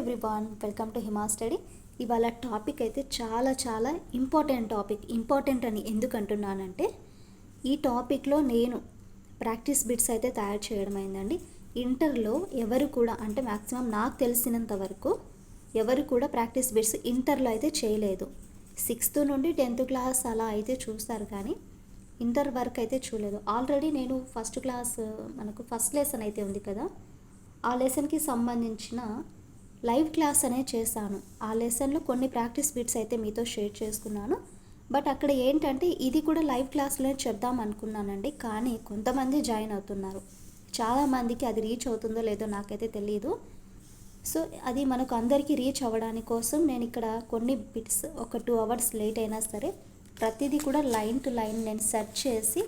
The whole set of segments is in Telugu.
Everyone welcome to Hima study ఇవాళ టాపిక్ అయితే చాలా చాలా ఇంపార్టెంట్ టాపిక్ ఇంపార్టెంట్ అని ఎందుకు అంటున్నానంటే ఈ టాపిక్లో నేను ప్రాక్టీస్ బిట్స్ అయితే తయారు చేయడం అయిందండి. ఇంటర్లో ఎవరు కూడా అంటే మ్యాక్సిమం నాకు తెలిసినంత వరకు ఎవరు కూడా ప్రాక్టీస్ బిట్స్ ఇంటర్లో అయితే చేయలేదు. సిక్స్త్ నుండి టెన్త్ క్లాస్ అలా అయితే చూస్తారు కానీ ఇంటర్ వరకు అయితే చూడలేదు. ఆల్రెడీ నేను ఫస్ట్ క్లాస్ మనకు ఫస్ట్ లెసన్ అయితే ఉంది కదా. ఆ లెసన్కి సంబంధించిన లైవ్ క్లాస్ అనేది చేశాను. ఆ లెసన్లో కొన్ని ప్రాక్టీస్ బిట్స్ అయితే మీతో షేర్ చేసుకున్నాను. బట్ అక్కడ ఏంటంటే ఇది కూడా లైవ్ క్లాస్లో చెప్దాం అనుకున్నానండి. కానీ కొంతమంది జాయిన్ అవుతున్నారు. చాలామందికి అది రీచ్ అవుతుందో లేదో నాకైతే తెలియదు సో అది మనకు అందరికీ రీచ్ అవ్వడానికి కోసం నేను ఇక్కడ కొన్ని బిట్స్ ఒక టూ అవర్స్ లేట్ అయినా సరే ప్రతిదీ కూడా లైన్ టు లైన్ నేను సెర్చ్ చేసి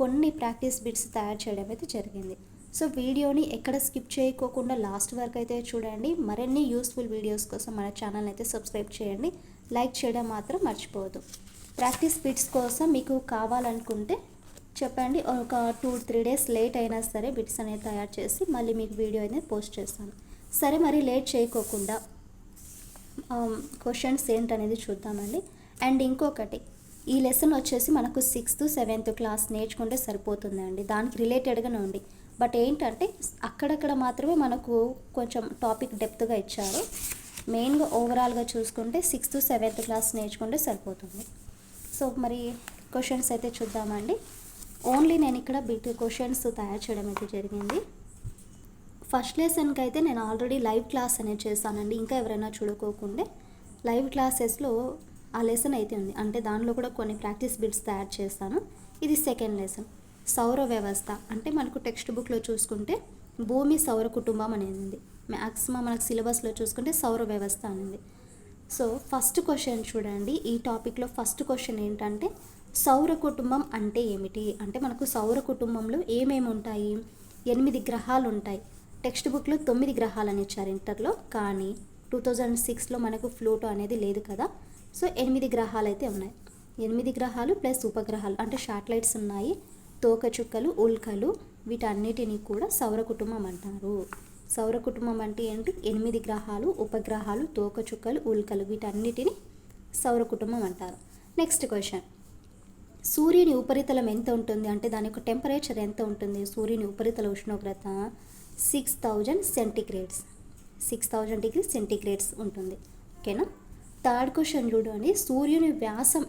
కొన్ని ప్రాక్టీస్ బిట్స్ తయారు చేయడం అయితే జరిగింది. సో వీడియోని ఎక్కడ స్కిప్ చేయకోకుండా లాస్ట్ వరకు అయితే చూడండి. మరిన్ని యూస్ఫుల్ వీడియోస్ కోసం మన ఛానల్ అయితే సబ్స్క్రైబ్ చేయండి. లైక్ చేయడం మాత్రం మర్చిపోవద్దు. ప్రాక్టీస్ బిట్స్ కోసం మీకు కావాలనుకుంటే చెప్పండి. ఒక టూ త్రీ డేస్ లేట్ అయినా సరే బిట్స్ అనేది తయారు చేసి మళ్ళీ మీకు వీడియో అనేది పోస్ట్ చేస్తాను. సరే మరి లేట్ చేయకోకుండా క్వశ్చన్స్ ఏంటనేది చూద్దామండి. అండ్ ఇంకొకటి ఈ లెసన్ వచ్చేసి మనకు సిక్స్త్ సెవెంత్ క్లాస్ నేర్చుకుంటే సరిపోతుందండి. దానికి రిలేటెడ్గానే ఉంది. బట్ ఏంటంటే అక్కడక్కడ మాత్రమే మనకు కొంచెం టాపిక్ డెప్త్గా ఇచ్చారు. మెయిన్గా ఓవరాల్గా చూసుకుంటే సిక్స్త్ సెవెంత్ క్లాస్ నేర్చుకుంటే సరిపోతుంది. సో మరి క్వశ్చన్స్ అయితే చూద్దామండి. ఓన్లీ నేను ఇక్కడ బిట్ క్వశ్చన్స్ తయారు చేయడం అయితే జరిగింది. ఫస్ట్ లెసన్కి అయితే నేను ఆల్రెడీ లైవ్ క్లాస్ అనేది చేశానండి. ఇంకా ఎవరైనా చూడుకోకుండే లైవ్ క్లాసెస్లో ఆ లెసన్ అయితే ఉంది. అంటే దానిలో కూడా కొన్ని ప్రాక్టీస్ బిట్స్ తయారు చేస్తాను. ఇది సెకండ్ లెసన్. సౌర వ్యవస్థ. అంటే మనకు టెక్స్ట్ బుక్లో చూసుకుంటే భూమి సౌర కుటుంబం అనేది ఉంది మ్యాక్సిమం మనకు సిలబస్లో చూసుకుంటే సౌర వ్యవస్థ అనేది. సో ఫస్ట్ క్వశ్చన్ చూడండి. ఈ టాపిక్లో ఫస్ట్ క్వశ్చన్ ఏంటంటే సౌర కుటుంబం అంటే ఏమిటి? అంటే మనకు సౌర కుటుంబంలో ఏమేమి ఉంటాయి? ఎనిమిది గ్రహాలు ఉంటాయి. టెక్స్ట్ బుక్లో తొమ్మిది గ్రహాలు అని ఇచ్చారు ఇంటర్లో. కానీ టూ థౌజండ్ సిక్స్లో మనకు ఫ్లూటో అనేది లేదు కదా. సో ఎనిమిది గ్రహాలు అయితే ఉన్నాయి. ఎనిమిది గ్రహాలు ప్లస్ ఉపగ్రహాలు. అంటే శాటిలైట్స్ ఉన్నాయి. తోకచుక్కలు ఉల్కలు వీటన్నిటిని కూడా సౌర కుటుంబం అంటారు సౌర కుటుంబం అంటే ఏంటి? ఎనిమిది గ్రహాలు ఉపగ్రహాలు తోకచుక్కలు ఉల్కలు వీటన్నిటిని సౌర కుటుంబం అంటారు నెక్స్ట్ క్వశ్చన్. సూర్యుని ఉపరితలం ఎంత ఉంటుంది? అంటే దాని యొక్క టెంపరేచర్ ఎంత ఉంటుంది? సూర్యుని ఉపరితల ఉష్ణోగ్రత six thousand centigrades. Six thousand degree centigrades ఉంటుంది. ఓకేనా? థర్డ్ క్వశ్చన్ చూడండి. సూర్యుని వ్యాసం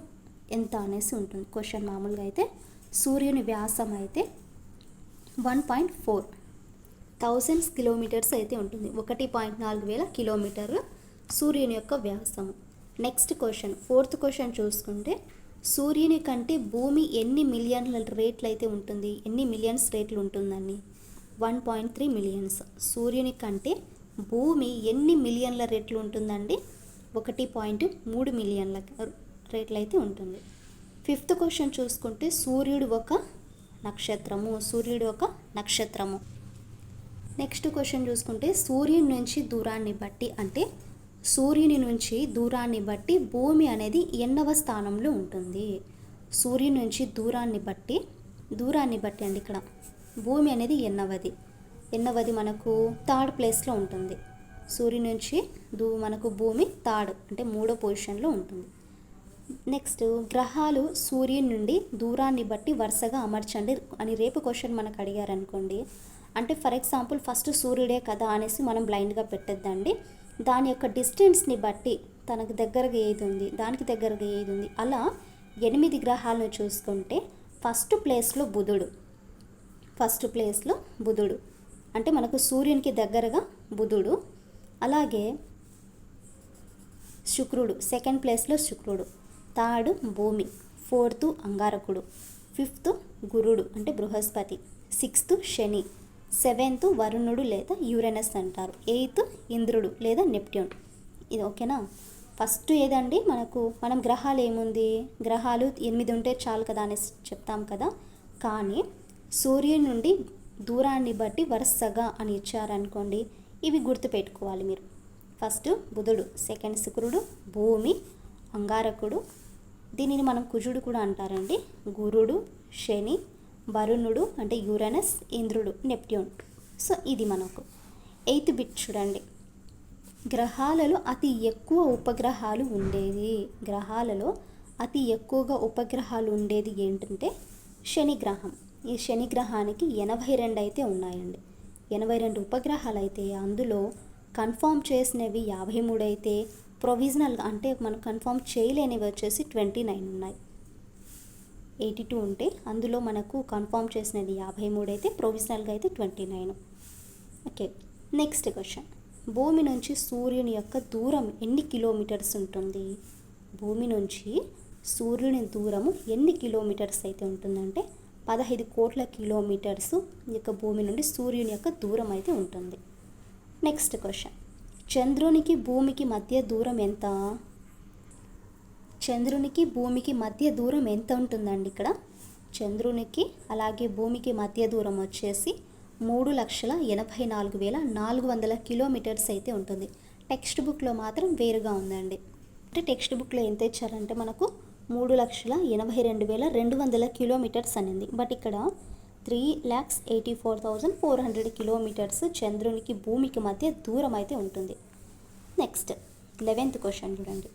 ఎంత అనేసి ఉంటుంది. క్వశ్చన్ మామూలుగా అయితే సూర్యుని వ్యాసం అయితే one point four thousands kilometers అయితే ఉంటుంది. ఒకటి పాయింట్ నాలుగు వేల కిలోమీటర్లు సూర్యుని యొక్క వ్యాసము. నెక్స్ట్ క్వశ్చన్ ఫోర్త్ క్వశ్చన్ చూసుకుంటే సూర్యుని కంటే భూమి ఎన్ని మిలియన్ల రేట్లు అయితే ఉంటుంది? ఎన్ని మిలియన్స్ రేట్లు ఉంటుందండి? One point three millions. సూర్యుని కంటే భూమి ఎన్ని మిలియన్ల రేట్లు ఉంటుందండి? ఒకటి పాయింట్ మూడు మిలియన్ల రేట్లు అయితే ఉంటుంది. ఫిఫ్త్ క్వశ్చన్ చూసుకుంటే సూర్యుడు ఒక నక్షత్రము సూర్యుడు ఒక నక్షత్రము. నెక్స్ట్ క్వశ్చన్ చూసుకుంటే సూర్యుని నుంచి దూరాన్ని బట్టి అంటే సూర్యుని నుంచి దూరాన్ని బట్టి భూమి అనేది ఎన్నవ స్థానంలో ఉంటుంది. సూర్యుని నుంచి దూరాన్ని బట్టి దూరాన్ని బట్టి అండి ఇక్కడ భూమి అనేది ఎన్నవది? ఎన్నవది మనకు? థర్డ్ ప్లేస్లో ఉంటుంది. సూర్యుని నుంచి దూ మనకు భూమి థర్డ్ అంటే మూడో పొజిషన్లో ఉంటుంది. నెక్స్ట్ గ్రహాలు సూర్యుని నుండి దూరాన్ని బట్టి వరుసగా అమర్చండి అని రేపు క్వశ్చన్ మనకు అడిగారు అనుకోండి. అంటే ఫర్ ఎగ్జాంపుల్ ఫస్ట్ సూర్యుడే కదా అనేసి మనం బ్లైండ్గా పెట్టద్దండి. దాని యొక్క డిస్టెన్స్ని బట్టి తనకు దగ్గరగా ఏది ఉంది దానికి దగ్గరగా ఏది ఉంది అలా ఎనిమిది గ్రహాలను చూసుకుంటే ఫస్ట్ ప్లేస్లో బుధుడు ఫస్ట్ ప్లేస్లో బుధుడు. అంటే మనకు సూర్యునికి దగ్గరగా బుధుడు అలాగే శుక్రుడు సెకండ్ ప్లేస్లో శుక్రుడు. థర్డ్ భూమి ఫోర్త్ అంగారకుడు ఫిఫ్త్ గురుడు అంటే బృహస్పతి సిక్స్త్ శని సెవెంత్ వరుణుడు లేదా యురేనస్ అంటారు ఎయిత్ ఇంద్రుడు లేదా నెప్ట్యూన్. ఇది ఓకేనా? ఫస్ట్ ఏదండి? మనకు మనం గ్రహాలు ఏముంది? గ్రహాలు ఎనిమిది ఉంటే చాలు కదా అనేసి చెప్తాం కదా. కానీ సూర్యుని నుండి దూరాన్ని బట్టి వరుసగా అని ఇచ్చారనుకోండి ఇవి గుర్తుపెట్టుకోవాలి మీరు. ఫస్ట్ బుధుడు సెకండ్ శుక్రుడు భూమి అంగారకుడు దీనిని మనం కుజుడు కూడా అంటారండి. గురుడు శని వరుణుడు అంటే యురనస్ ఇంద్రుడు నెప్ట్యూన్. సో ఇది మనకు. ఎయిత్ బిట్ చూడండి. గ్రహాలలో అతి ఎక్కువ ఉపగ్రహాలు ఉండేది. గ్రహాలలో అతి ఎక్కువగా ఉపగ్రహాలు ఉండేది ఏంటంటే శని గ్రహం. ఈ శని గ్రహానికి ఎనభై రెండు అయితే ఉన్నాయండి. ఎనభై రెండు ఉపగ్రహాలు అయితే అందులో కన్ఫామ్ చేసినవి యాభై మూడు అయితే ప్రొవిజనల్ అంటే మనం కన్ఫర్మ్ చేయలేనివి వచ్చేసి ట్వంటీ నైన్ ఉన్నాయి. ఎయిటీ టూ ఉంటే అందులో మనకు కన్ఫర్మ్ చేసినది యాభై మూడు అయితే ప్రొవిజనల్గా అయితే twenty nine. Okay next question. భూమి నుంచి సూర్యుని యొక్క దూరం ఎన్ని కిలోమీటర్స్ ఉంటుంది? భూమి నుంచి సూర్యుని దూరము ఎన్ని కిలోమీటర్స్ అయితే ఉంటుందంటే పదహైదు కోట్ల కిలోమీటర్స్ ఈ యొక్క భూమి నుండి సూర్యుని యొక్క దూరం అయితే ఉంటుంది. Next question. చంద్రునికి భూమికి మధ్య దూరం ఎంత? చంద్రునికి భూమికి మధ్య దూరం ఎంత ఉంటుందండి ఇక్కడ? చంద్రునికి అలాగే భూమికి మధ్య దూరం వచ్చేసి మూడు లక్షల ఎనభై నాలుగు వేల నాలుగు వందల కిలోమీటర్స్ అయితే ఉంటుంది. టెక్స్ట్ బుక్లో మాత్రం వేరుగా ఉందండి. అంటే టెక్స్ట్ బుక్లో ఎంత ఇచ్చారంటే మనకు మూడు లక్షల ఎనభై రెండు వేల రెండు వందల కిలోమీటర్స్ అనింది. బట్ ఇక్కడ three lakhs eighty four thousand four hundred kilometres చంద్రునికి భూమికి మధ్య దూరం అయితే ఉంటుంది. నెక్స్ట్ లెవెన్త్ క్వశ్చన్ చూడండి.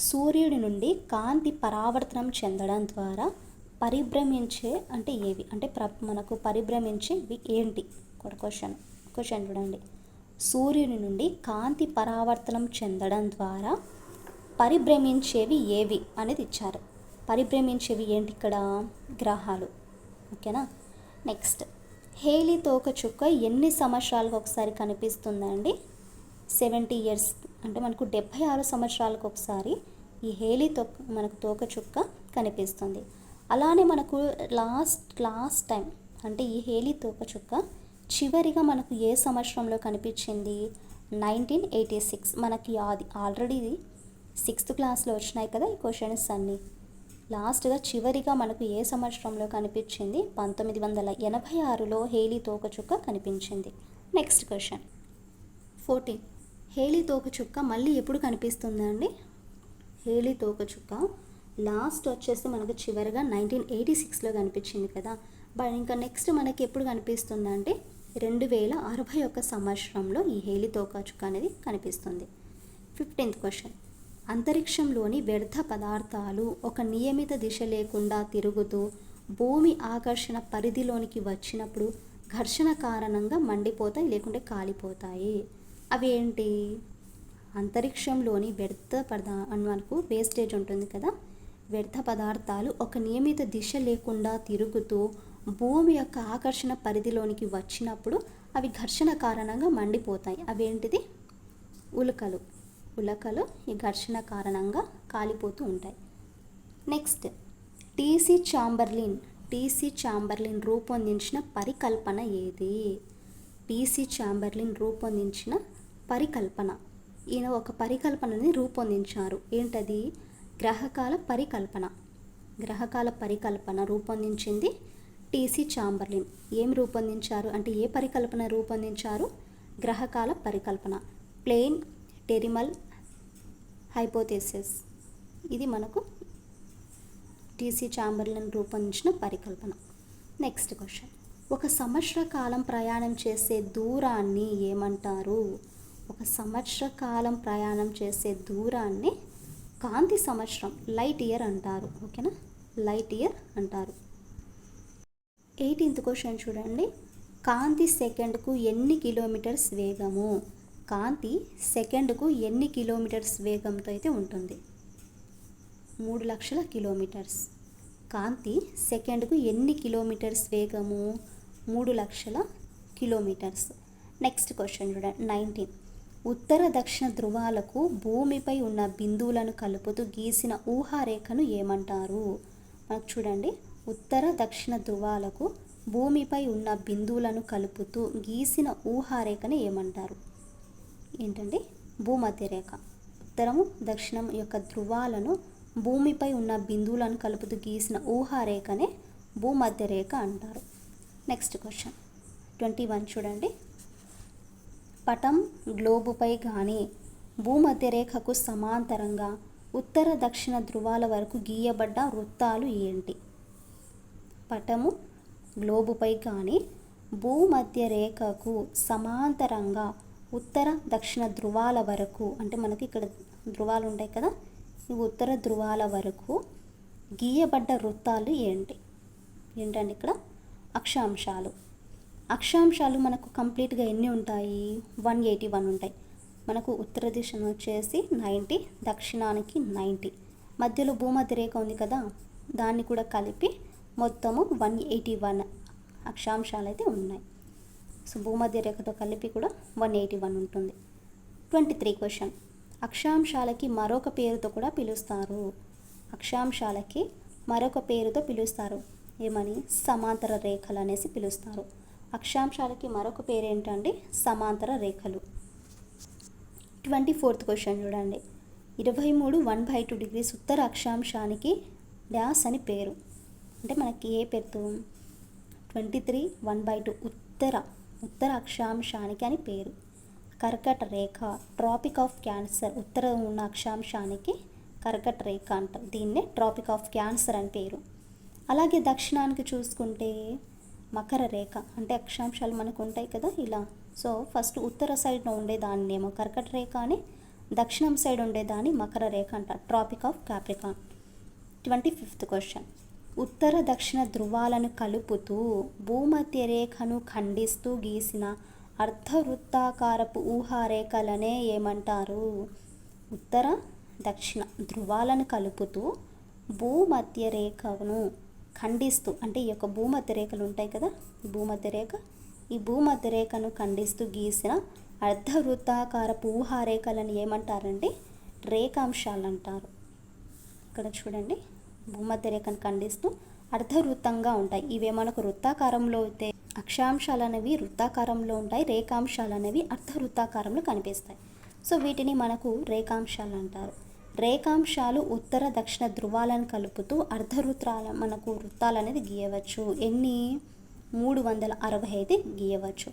సూర్యుడి నుండి కాంతి పరావర్తనం చెందడం ద్వారా పరిభ్రమించే అంటే ఏవి? అంటే ప్ర మనకు పరిభ్రమించేవి ఏంటి? ఒక క్వశ్చన్ క్వశ్చన్ చూడండి. సూర్యుని నుండి కాంతి పరావర్తనం చెందడం ద్వారా పరిభ్రమించేవి ఏవి? అనేది ఇచ్చారు. పరిభ్రమించేవి ఏంటి ఇక్కడ? గ్రహాలు. ఓకేనా? నెక్స్ట్. హేలీ తోక చుక్క ఎన్ని సంవత్సరాలకు ఒకసారి కనిపిస్తుందండి? Seventy years. అంటే మనకు డెబ్భై ఆరు సంవత్సరాలకు ఒకసారి ఈ హేలీ తోక మనకు తోక చుక్క కనిపిస్తుంది. అలానే మనకు లాస్ట్ లాస్ట్ టైం అంటే ఈ హేలీ తోక చుక్క చివరిగా మనకు ఏ సంవత్సరంలో కనిపించింది? Nineteen eighty six. మనకి అది ఆల్రెడీ సిక్స్త్ క్లాస్లో వచ్చినాయి కదా ఈ క్వశ్చన్స్ అన్నీ. లాస్ట్గా చివరిగా మనకు ఏ సంవత్సరంలో కనిపించింది? పంతొమ్మిది వందల ఎనభై ఆరులో హేలీ తోకచుక్క కనిపించింది. Next question. ఫోర్టీన్. హేలీ తోకచుక్క మళ్ళీ ఎప్పుడు కనిపిస్తుందండి హేలీ తోకచుక్క లాస్ట్ వచ్చేసి మనకు చివరిగా నైన్టీన్ ఎయిటీ సిక్స్లో కనిపించింది కదా. బట్ ఇంకా నెక్స్ట్ మనకి ఎప్పుడు కనిపిస్తుందంటే రెండు వేల అరవై ఒక్క సంవత్సరంలో ఈ హేలీ తోకచుక్క అనేది కనిపిస్తుంది. Fifteenth question. అంతరిక్షంలోని వ్యర్థ పదార్థాలు ఒక నియమిత దిశ లేకుండా తిరుగుతూ భూమి ఆకర్షణ పరిధిలోనికి వచ్చినప్పుడు ఘర్షణ కారణంగా మండిపోతాయి లేకుంటే కాలిపోతాయి. అవి ఏంటి? అంతరిక్షంలోని వ్యర్థ పదా మనకు వేస్టేజ్ ఉంటుంది కదా? వ్యర్థ పదార్థాలు ఒక నియమిత దిశ లేకుండా తిరుగుతూ భూమి యొక్క ఆకర్షణ పరిధిలోనికి వచ్చినప్పుడు అవి ఘర్షణ కారణంగా మండిపోతాయి. అవేంటిది ఉల్కలు. ఉలకలు ఈ ఘర్షణ కారణంగా కాలిపోతూ ఉంటాయి. Next TC Chamberlin. TC Chamberlin రూపొందించిన పరికల్పన ఏది? టీసీ చాంబర్లిన్ రూపొందించిన పరికల్పన. ఈయన ఒక పరికల్పనని రూపొందించారు. ఏంటది? గ్రహకాల పరికల్పన. గ్రహకాల పరికల్పన రూపొందించింది టీసీ చాంబర్లిన్. ఏం రూపొందించారు? అంటే ఏ పరికల్పన రూపొందించారు? గ్రహకాల పరికల్పన. ప్లేన్ టెరిమల్ హైపోథెసిస్ ఇది మనకు టీసీ చాంబర్లను రూపొందించిన పరికల్పన. నెక్స్ట్ క్వశ్చన్ ఒక సంవత్సర కాలం ప్రయాణం చేసే దూరాన్ని ఏమంటారు? ఒక సంవత్సర కాలం ప్రయాణం చేసే దూరాన్ని కాంతి సంవత్సరం లైట్ ఇయర్ అంటారు. ఓకేనా లైట్ ఇయర్ అంటారు. ఎయిటీన్త్ క్వశ్చన్ చూడండి. కాంతి సెకండ్కు ఎన్ని కిలోమీటర్స్ వేగము? కాంతి సెకండ్కు ఎన్ని కిలోమీటర్స్ వేగంతో అయితే ఉంటుంది? మూడు లక్షల కిలోమీటర్స్. కాంతి సెకండ్కు ఎన్ని కిలోమీటర్స్ వేగము? మూడు లక్షల కిలోమీటర్స్. నెక్స్ట్ క్వశ్చన్ చూడండి. నైన్టీన్. ఉత్తర దక్షిణ ధృవాలకు భూమిపై ఉన్న బిందువులను కలుపుతూ గీసిన ఊహారేఖను ఏమంటారు? మనకు చూడండి. ఉత్తర దక్షిణ ధృవాలకు భూమిపై ఉన్న బిందువులను కలుపుతూ గీసిన ఊహారేఖను ఏమంటారు? ఏంటంటే భూమధ్య రేఖ ఉత్తరము దక్షిణం యొక్క ధృవాలను భూమిపై ఉన్న బిందువులను కలుపుతూ గీసిన ఊహారేఖనే భూమధ్య రేఖ అంటారు. నెక్స్ట్ క్వశ్చన్ ట్వంటీ వన్ చూడండి. పటం గ్లోబుపై కానీ భూమధ్య రేఖకు సమాంతరంగా ఉత్తర దక్షిణ ధృవాల వరకు గీయబడ్డ వృత్తాలు ఏంటి? పటము గ్లోబుపై కానీ భూమధ్య రేఖకు సమాంతరంగా ఉత్తర దక్షిణ ధృవాల వరకు అంటే మనకి ఇక్కడ ధృవాలు ఉంటాయి కదా ఈ ఉత్తర ధృవాల వరకు గీయబడ్డ వృత్తాలు ఏంటి? ఏంటండి ఇక్కడ? అక్షాంశాలు. అక్షాంశాలు మనకు కంప్లీట్గా ఎన్ని ఉంటాయి? వన్ ఎయిటీ వన్ ఉంటాయి. మనకు ఉత్తర దిశను వచ్చేసి నైంటీ దక్షిణానికి నైంటీ. మధ్యలో భూమధ్య రేఖ ఉంది కదా దాన్ని కూడా కలిపి మొత్తము వన్ ఎయిటీ వన్ అక్షాంశాలు అయితే ఉన్నాయి. సో భూమధ్య రేఖతో కలిపి కూడా వన్ ఎయిటీ వన్ ఉంటుంది. Twenty three question. అక్షాంశాలకి మరొక పేరుతో కూడా పిలుస్తారు. అక్షాంశాలకి మరొక పేరుతో పిలుస్తారు. ఏమని? సమాంతర రేఖలు అనేసి పిలుస్తారు. అక్షాంశాలకి మరొక పేరు ఏంటంటే సమాంతర రేఖలు. ట్వంటీ ఫోర్త్ క్వశ్చన్ చూడండి. ఇరవై మూడు వన్ బై టూ డిగ్రీస్ ఉత్తర అక్షాంశానికి డ్యాస్ అని పేరు. అంటే మనకి ఏ పేరుతో? Twenty three one by two ఉత్తర ఉత్తర అక్షాంశానికి అని పేరు. కర్కట రేఖ ట్రాపిక్ ఆఫ్ క్యాన్సర్ ఉత్తర ఉన్న అక్షాంశానికి కర్కట రేఖ అంటారు దీన్నే ట్రాపిక్ ఆఫ్ క్యాన్సర్ అని పేరు. అలాగే దక్షిణానికి చూసుకుంటే మకర రేఖ అంటే అక్షాంశాలు మనకు ఉంటాయి కదా ఇలా. సో ఫస్ట్ ఉత్తర సైడ్లో ఉండేదాన్నేమో కర్కట రేఖ అని దక్షిణం సైడ్ ఉండేదాన్ని మకర రేఖ అంట tropic of Capricorn twenty fifth question. ఉత్తర దక్షిణ ధృవాలను కలుపుతూ భూమధ్య రేఖను ఖండిస్తూ గీసిన అర్ధవృత్తాకారపు ఊహారేఖలనే ఏమంటారు? ఉత్తర దక్షిణ ధృవాలను కలుపుతూ భూమధ్య రేఖను ఖండిస్తూ అంటే ఈ యొక్క భూమధ్య రేఖలు ఉంటాయి కదా? ఈ భూమధ్య రేఖ ఈ భూమధ్య రేఖను ఖండిస్తూ గీసిన అర్ధవృత్తాకారపు ఊహారేఖలను ఏమంటారండి రేఖాంశాలు అంటారు. ఇక్కడ చూడండి. భూమధ్య రేఖను ఖండిస్తూ అర్ధవృత్తంగా ఉంటాయి. ఇవే మనకు వృత్తాకారంలో అయితే అక్షాంశాలు అనేవి వృత్తాకారంలో ఉంటాయి. రేఖాంశాలు అనేవి అర్ధవృత్తాకారంలో కనిపిస్తాయి. సో వీటిని మనకు రేఖాంశాలు అంటారు. రేఖాంశాలు ఉత్తర దక్షిణ ధృవాలను కలుపుతూ అర్ధవృత్తాల మనకు వృత్తాలు అనేది గీయవచ్చు. ఎన్ని? మూడు వందల అరవై అయితే గీయవచ్చు.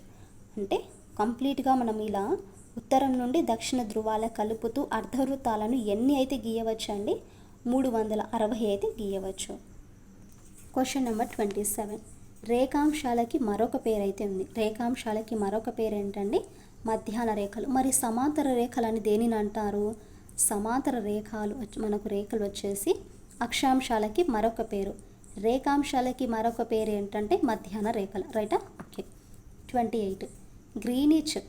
అంటే కంప్లీట్గా మనం ఇలా ఉత్తరం నుండి దక్షిణ ధృవాల కలుపుతూ అర్ధవృత్తాలను ఎన్ని అయితే గీయవచ్చు అండి మూడు వందల అరవై అయితే గీయవచ్చు. క్వశ్చన్ నెంబర్ ట్వంటీ సెవెన్ రేఖాంశాలకి మరొక పేరు అయితే ఉంది. రేఖాంశాలకి మరొక పేరు ఏంటండి మధ్యాహ్న రేఖలు. మరి సమాంతర రేఖలు అని దేనిని అంటారు? సమాంతర రేఖలు వచ్చి- మనకు రేఖలు వచ్చేసి అక్షాంశాలకి మరొక పేరు. రేఖాంశాలకి మరొక పేరు ఏంటంటే మధ్యాహ్న రేఖలు. రైటా ఓకే ట్వంటీ ఎయిట్ గ్రీనిచ్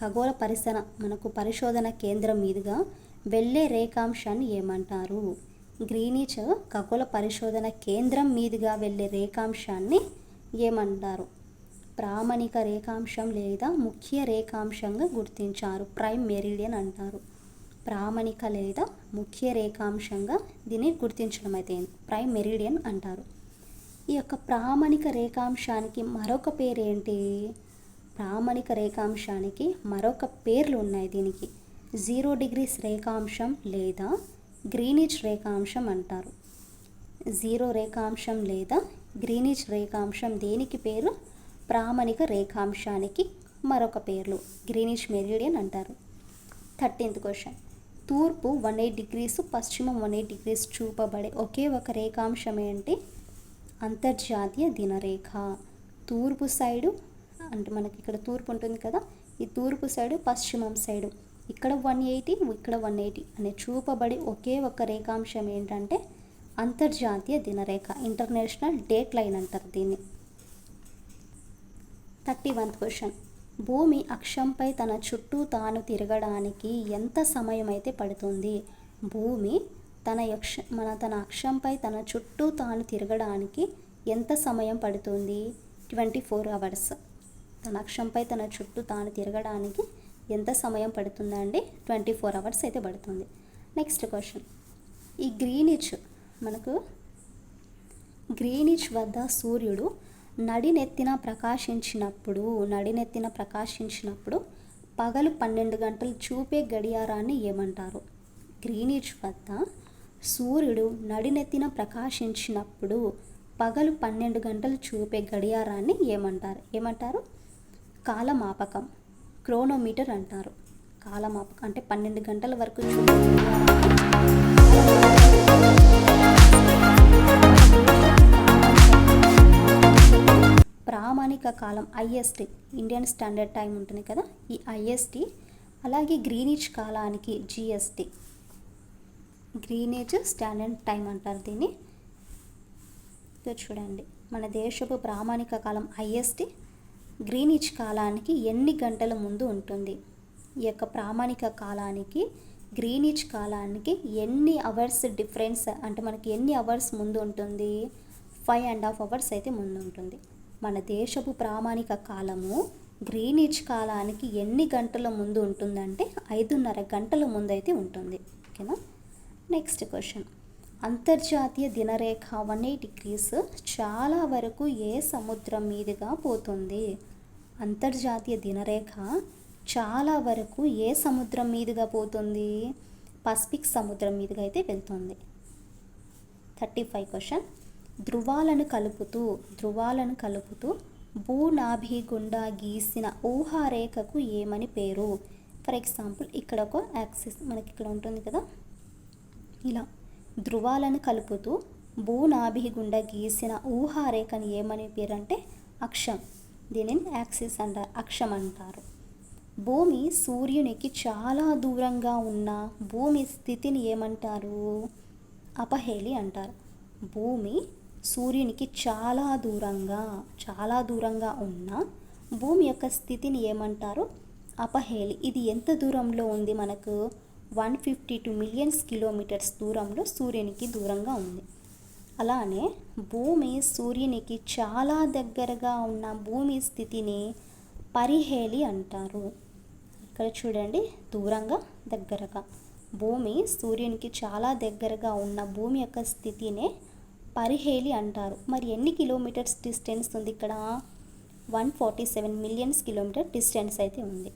ఖగోళ పరిసర మనకు పరిశోధన కేంద్రం మీదుగా వెళ్ళే రేఖాంశాన్ని ఏమంటారు? గ్రీనిచ్ ఖగోళ పరిశోధన కేంద్రం మీదుగా వెళ్ళే రేఖాంశాన్ని ఏమంటారు? ప్రామాణిక రేఖాంశం లేదా ముఖ్య రేఖాంశంగా గుర్తించారు. ప్రైమ్ మెరిడియన్ అంటారు. ప్రామాణిక లేదా ముఖ్య రేఖాంశంగా దీన్ని గుర్తించడం అయితే ప్రైమ్ మెరిడియన్ అంటారు. ఈ యొక్క ప్రామాణిక రేఖాంశానికి మరొక పేరు ఏంటి ప్రామాణిక రేఖాంశానికి మరొక పేర్లు ఉన్నాయి దీనికి. జీరో డిగ్రీస్ రేఖాంశం లేదా గ్రీనిచ్ రేఖాంశం అంటారు. జీరో రేఖాంశం లేదా గ్రీనిచ్ రేఖాంశం దేనికి పేరు? ప్రామాణిక రేఖాంశానికి మరొక పేర్లు. గ్రీనిష్ మెరిడియన్ అంటారు. Thirteenth question. తూర్పు వన్ ఎయిట్ డిగ్రీస్ పశ్చిమం వన్ ఎయిట్ డిగ్రీస్ చూపబడే ఒకే ఒక రేఖాంశం ఏంటి? అంతర్జాతీయ దినరేఖ. తూర్పు సైడు అంటే మనకి ఇక్కడ తూర్పు ఉంటుంది కదా ఈ తూర్పు సైడు పశ్చిమం సైడు. ఇక్కడ వన్ ఎయిటీ ఇక్కడ వన్ ఎయిటీ అనే చూపబడి ఒకే ఒక రేఖాంశం ఏంటంటే అంతర్జాతీయ దినరేఖ ఇంటర్నేషనల్ డేట్ లైన్ అంటారు దీన్ని. Thirty oneth question. భూమి అక్షంపై తన చుట్టూ తాను తిరగడానికి ఎంత సమయం అయితే పడుతుంది? భూమి తన యక్ష మన తన అక్షంపై తన చుట్టూ తాను తిరగడానికి ఎంత సమయం పడుతుంది? Twenty four hours. తన అక్షంపై తన చుట్టూ తాను తిరగడానికి ఎంత సమయం పడుతుందండి ట్వంటీ ఫోర్ అవర్స్ అయితే పడుతుంది. Next question. ఈ గ్రీనిచ్ మనకు గ్రీనిచ్ వద్ద సూర్యుడు నడినెత్తిన ప్రకాశించినప్పుడు నడినెత్తిన ప్రకాశించినప్పుడు పగలు పన్నెండు గంటలు చూపే గడియారాన్ని ఏమంటారు? గ్రీనిచ్ వద్ద సూర్యుడు నడినెత్తిన ప్రకాశించినప్పుడు పగలు పన్నెండు గంటలు చూపే గడియారాన్ని ఏమంటారు? ఏమంటారు? కాలమాపకం. క్రోనోమీటర్ అంటారు. కాలమాపక అంటే పన్నెండు గంటల వరకు ప్రామాణిక కాలం ఐఎస్టీ. ఇండియన్ స్టాండర్డ్ టైం ఉంటుంది కదా? ఈ ఐఎస్టీ అలాగే గ్రీనిచ్ కాలానికి జిఎస్టీ. గ్రీనేజ్ స్టాండర్డ్ టైం అంటారు దీన్ని. చూడండి. మన దేశపు ప్రామాణిక కాలం ఐఎస్టీ. గ్రీనిచ్ కాలానికి ఎన్ని గంటల ముందు ఉంటుంది? ఈ యొక్క ప్రామాణిక కాలానికి గ్రీనిచ్ కాలానికి ఎన్ని అవర్స్ డిఫరెన్స్ అంటే మనకి ఎన్ని అవర్స్ ముందు ఉంటుంది? ఫైవ్ అండ్ హాఫ్ అవర్స్ అయితే ముందు ఉంటుంది. మన దేశపు ప్రామాణిక కాలము గ్రీనిచ్ కాలానికి ఎన్ని గంటల ముందు ఉంటుందంటే ఐదున్నర గంటల ముందు అయితే ఉంటుంది. ఓకేనా? Next question. అంతర్జాతీయ దినరేఖ వన్ ఎయిట్ డిగ్రీస్ చాలా వరకు ఏ సముద్రం మీదుగా పోతుంది? అంతర్జాతీయ దినరేఖ చాలా వరకు ఏ సముద్రం మీదుగా పోతుంది? పసిఫిక్ సముద్రం మీదుగా అయితే వెళ్తుంది. Thirty five question. ధృవాలను కలుపుతూ ధృవాలను కలుపుతూ భూనాభి గుండా గీసిన ఊహారేఖకు ఏమని పేరు? ఫర్ ఎగ్జాంపుల్ ఇక్కడ ఒక యాక్సిస్ మనకి ఇక్కడ ఉంటుంది కదా. ఇలా ధృవాలను కలుపుతూ భూనాభి గుండా గీసిన ఊహారేఖను ఏమని పేరు అంటే అక్షం. దీనిని యాక్సిస్ అంటారు అక్షం అంటారు. భూమి సూర్యునికి చాలా దూరంగా ఉన్న భూమి స్థితిని ఏమంటారు? అపహేలి అంటారు. భూమి సూర్యునికి చాలా దూరంగా చాలా దూరంగా ఉన్న భూమి యొక్క స్థితిని ఏమంటారు? అపహేలి ఇది ఎంత దూరంలో ఉంది మనకు? One fifty two millions kilometres దూరంలో సూర్యునికి దూరంగా ఉంది. అలానే భూమి సూర్యునికి చాలా దగ్గరగా ఉన్న భూమి స్థితిని పరిహేలి అంటారు. ఇక్కడ చూడండి దూరంగా దగ్గరగా. భూమి సూర్యునికి చాలా దగ్గరగా ఉన్న భూమి యొక్క స్థితినే పరిహేలి అంటారు. మరి ఎన్ని కిలోమీటర్స్ డిస్టెన్స్ ఉంది ఇక్కడ? One forty seven millions kilometre distance అయితే ఉంది.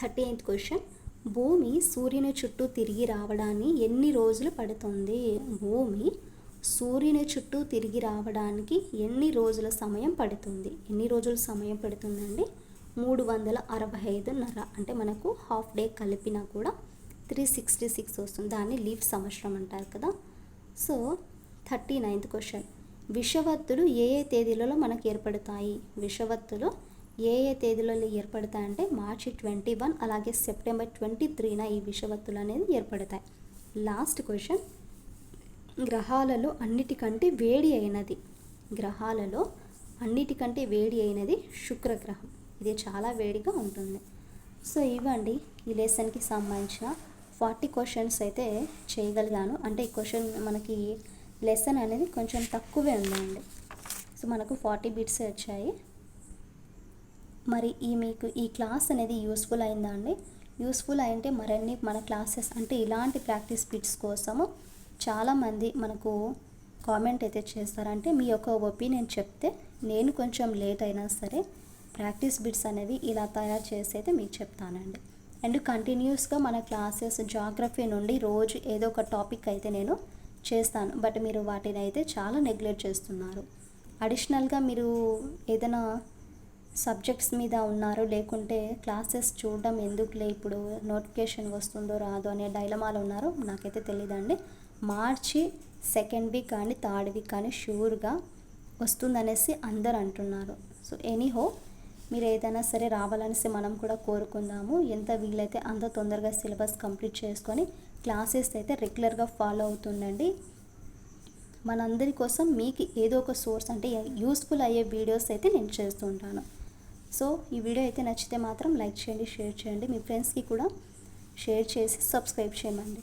Thirty eighth question. భూమి సూర్యుని చుట్టూ తిరిగి రావడాన్ని ఎన్ని రోజులు పడుతుంది? భూమి సూర్యుని చుట్టూ తిరిగి రావడానికి ఎన్ని రోజుల సమయం పడుతుంది? ఎన్ని రోజుల సమయం పడుతుందండి? మూడు వందల అరవై ఐదున్నర అంటే మనకు హాఫ్ డే కలిపినా కూడా త్రీ సిక్స్టీ సిక్స్ వస్తుంది. దాన్ని లీవ్ సంవత్సరం అంటారు కదా. So thirty ninth question. విషవత్తులు ఏ ఏ తేదీలలో మనకు ఏర్పడతాయి? విషవత్తులు ఏ ఏ తేదీలలో ఏర్పడతాయంటే మార్చి ట్వంటీ వన్ అలాగే సెప్టెంబర్ ట్వంటీ త్రీన ఈ విషవత్తులు అనేది ఏర్పడతాయి. Last question. గ్రహాలలో అన్నిటికంటే వేడి అయినది. గ్రహాలలో అన్నిటికంటే వేడి అయినది శుక్రగ్రహం. ఇది చాలా వేడిగా ఉంటుంది. సో ఇవ్వండి ఈ లెసన్కి సంబంధించిన ఫార్టీ క్వశ్చన్స్ అయితే చేయగలిగాను. అంటే ఈ క్వశ్చన్ మనకి లెసన్ అనేది కొంచెం తక్కువే ఉందండి. సో మనకు ఫార్టీ బిట్స్ వచ్చాయి. మరి ఈ మీకు ఈ క్లాస్ అనేది యూస్ఫుల్ అయిందా అండి? యూస్ఫుల్ అయింటే మరన్ని మన క్లాసెస్ అంటే ఇలాంటి ప్రాక్టీస్ బిట్స్ కోసము చాలామంది మనకు కామెంట్ అయితే చేస్తారంటే మీ యొక్క ఒపీనియన్ చెప్తే నేను కొంచెం లేట్ అయినా సరే ప్రాక్టీస్ బిట్స్ అనేవి ఇలా తయారు చేసి అయితే మీకు చెప్తానండి. అండ్ కంటిన్యూస్గా మన క్లాసెస్ జాగ్రఫీ నుండి రోజు ఏదో ఒక టాపిక్ అయితే నేను చేస్తాను. బట్ మీరు వాటిని అయితే చాలా నెగ్లెక్ట్ చేస్తున్నారు. అడిషనల్గా మీరు ఏదైనా సబ్జెక్ట్స్ మీద ఉన్నారు. లేకుంటే క్లాసెస్ చూడడం ఎందుకులే ఇప్పుడు నోటిఫికేషన్ వస్తుందో రాదో అనే డైలమాలో ఉన్నారు. నాకైతే తెలియదండి మార్చి సెకండ్ వీక్ కానీ థర్డ్ వీక్ కానీ షూర్గా వస్తుందనేసి అందరు అంటున్నారు. సో ఎనీహో మీరు ఏదైనా సరే రావాలనేసి మనం కూడా కోరుకుందాము. ఎంత వీలైతే అంత తొందరగా సిలబస్ కంప్లీట్ చేసుకొని క్లాసెస్ అయితే రెగ్యులర్గా ఫాలో అవుతుండండి. మనందరి కోసం మీకు ఏదో ఒక సోర్స్ అంటే యూస్ఫుల్ అయ్యే వీడియోస్ అయితే నేను చేస్తుంటాను సో ఈ వీడియో అయితే నచ్చితే మాత్రం లైక్ చేయండి షేర్ చేయండి. మీ ఫ్రెండ్స్కి కూడా షేర్ చేసి సబ్స్క్రైబ్ చేయమండి.